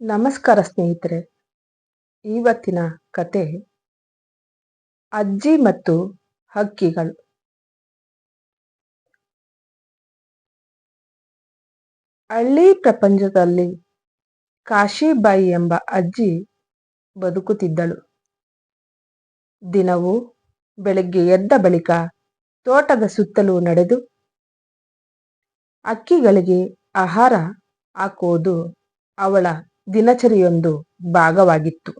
ನಮಸ್ಕಾರ ಸ್ನೇಹಿತರೆ, ಇವತ್ತಿನ ಕತೆ ಅಜ್ಜಿ ಮತ್ತು ಹಕ್ಕಿಗಳು. ಹಳ್ಳಿ ಪ್ರಪಂಚದಲ್ಲಿ ಕಾಶಿಬಾಯಿ ಎಂಬ ಅಜ್ಜಿ ಬದುಕುತ್ತಿದ್ದಳು. ದಿನವೂ ಬೆಳಗ್ಗೆ ಎದ್ದ ಬಳಿಕ ತೋಟದ ಸುತ್ತಲೂ ನಡೆದು ಅಕ್ಕಿಗಳಿಗೆ ಆಹಾರ ಹಾಕುವುದು ಅವಳ ದಿನಚರಿಯೊಂದು ಭಾಗವಾಗಿತ್ತು.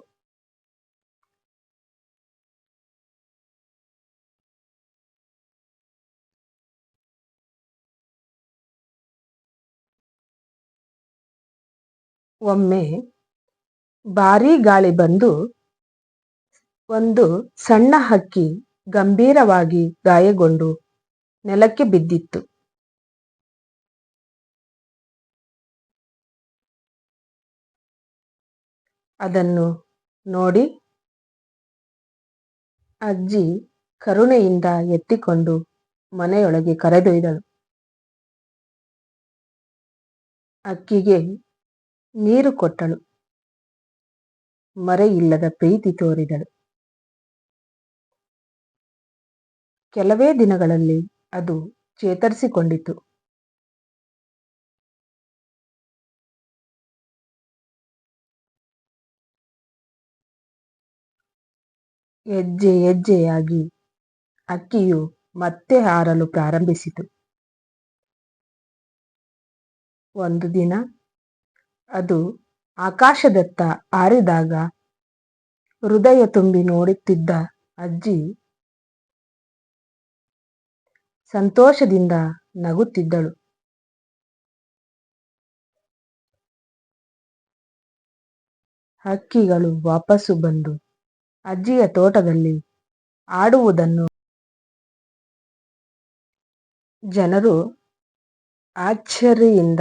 ಒಮ್ಮೆ ಭಾರೀ ಗಾಳಿ ಬಂದು ಒಂದು ಸಣ್ಣ ಹಕ್ಕಿ ಗಂಭೀರವಾಗಿ ಗಾಯಗೊಂಡು ನೆಲಕ್ಕೆ ಬಿದ್ದಿತ್ತು. ಅದನ್ನು ನೋಡಿ ಅಜ್ಜಿ ಕರುಣೆಯಿಂದ ಎತ್ತಿಕೊಂಡು ಮನೆಯೊಳಗೆ ಕರೆದೊಯ್ದಳು. ಅಕ್ಕಿಗೆ ನೀರು ಕೊಟ್ಟಳು. ಮರೆಯಿಲ್ಲದ ಪ್ರೀತಿ ತೋರಿದಳು. ಕೆಲವೇ ದಿನಗಳಲ್ಲಿ ಅದು ಚೇತರಿಸಿಕೊಂಡಿತು ಹೆಜ್ಜೆ ಹೆಜ್ಜೆಯಾಗಿ ಅಕ್ಕಿಯು ಮತ್ತೆ ಹಾರಲು ಪ್ರಾರಂಭಿಸಿತು. ಒಂದು ದಿನ ಅದು ಆಕಾಶದತ್ತ ಹಾರಿದಾಗ ಹೃದಯ ತುಂಬಿ ನೋಡುತ್ತಿದ್ದ ಅಜ್ಜಿ ಸಂತೋಷದಿಂದ ನಗುತ್ತಿದ್ದಳು. ಹಕ್ಕಿಗಳು ವಾಪಸ್ಸು ಬಂದು ಅಜ್ಜಿಯ ತೋಟದಲ್ಲಿ ಆಡುವುದನ್ನು ಜನರು ಆಶ್ಚರ್ಯದಿಂದ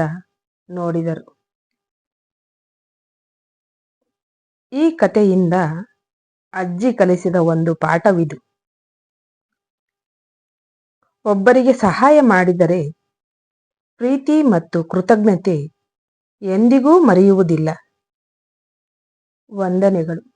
ನೋಡಿದರು. ಈ ಕಥೆಯಿಂದ ಅಜ್ಜಿ ಕಲಿಸಿದ ಒಂದು ಪಾಠವಿದು. ಒಬ್ಬರಿಗೆ ಸಹಾಯ ಮಾಡಿದರೆ ಪ್ರೀತಿ ಮತ್ತು ಕೃತಜ್ಞತೆ ಎಂದಿಗೂ ಮರೆಯುವುದಿಲ್ಲ. ವಂದನೆಗಳು.